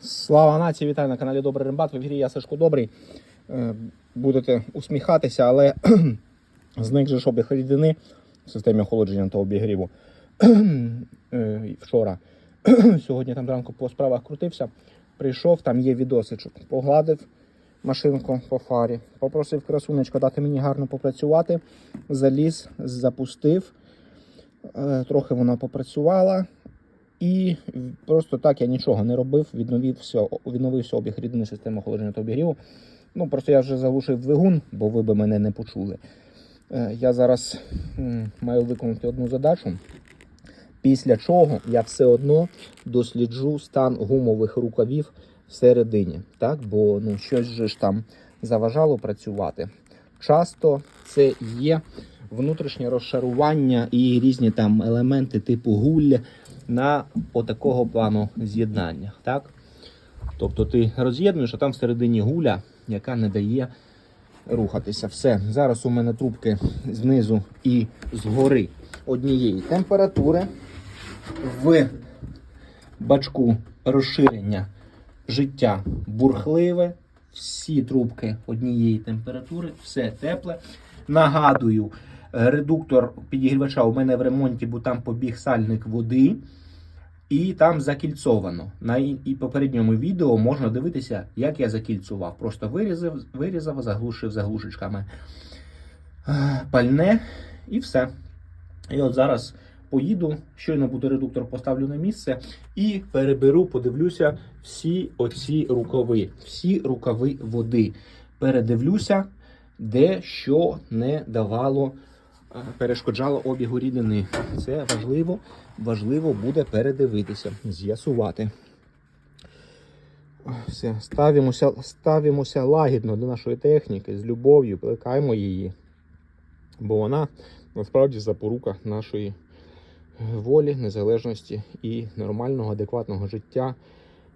Слава нації, вітаю на каналі Добрий Рембат. В ефірі я Сашко Добрий. Е, Будете усміхатися, але зник же ж обіг рідини в системі охолодження та обігріву. Е, Вчора. Сьогодні там зранку по справах крутився. Прийшов, там є відосичок. Погладив машинку по фарі. Попросив красунечка дати мені гарно попрацювати. Заліз, запустив. Е, Трохи вона попрацювала. І просто так я нічого не робив, відновився, відновився обіг рідної системи охолодження та обігріву. Ну, просто я вже заглушив двигун, бо ви би мене не почули. Е, Я зараз маю виконати одну задачу, після чого я все одно досліджу стан гумових рукавів всередині. Так? Бо ну, щось же ж там заважало працювати. Часто це є внутрішнє розшарування і різні там елементи типу гулля на отакого плану з'єднання. Так? Тобто ти роз'єднуєш, а там всередині гуля, яка не дає рухатися. Все. Зараз у мене трубки знизу і згори однієї температури. В бачку розширення життя бурхливе. Всі трубки однієї температури, все тепле. Нагадую, редуктор підігрівача у мене в ремонті, бо там побіг сальник води. І там закільцовано. На і попередньому відео можна дивитися, як я закільцував. Просто вирізав, вирізав, заглушив заглушечками е, пальне і все. І от зараз поїду, щойно буде редуктор, поставлю на місце і переберу, подивлюся всі оці рукави, всі рукави води. Передивлюся, де що не давало, перешкоджало обігу рідини. Це важливо, важливо буде передивитися, з'ясувати. Все, ставимося, ставимося лагідно до нашої техніки з любов'ю, плекаємо її. Бо вона насправді запорука нашої волі, незалежності і нормального, адекватного життя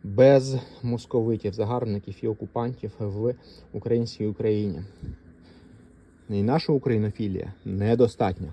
без московитів, загарбників і окупантів в українській Україні. І наша українофілія недостатня.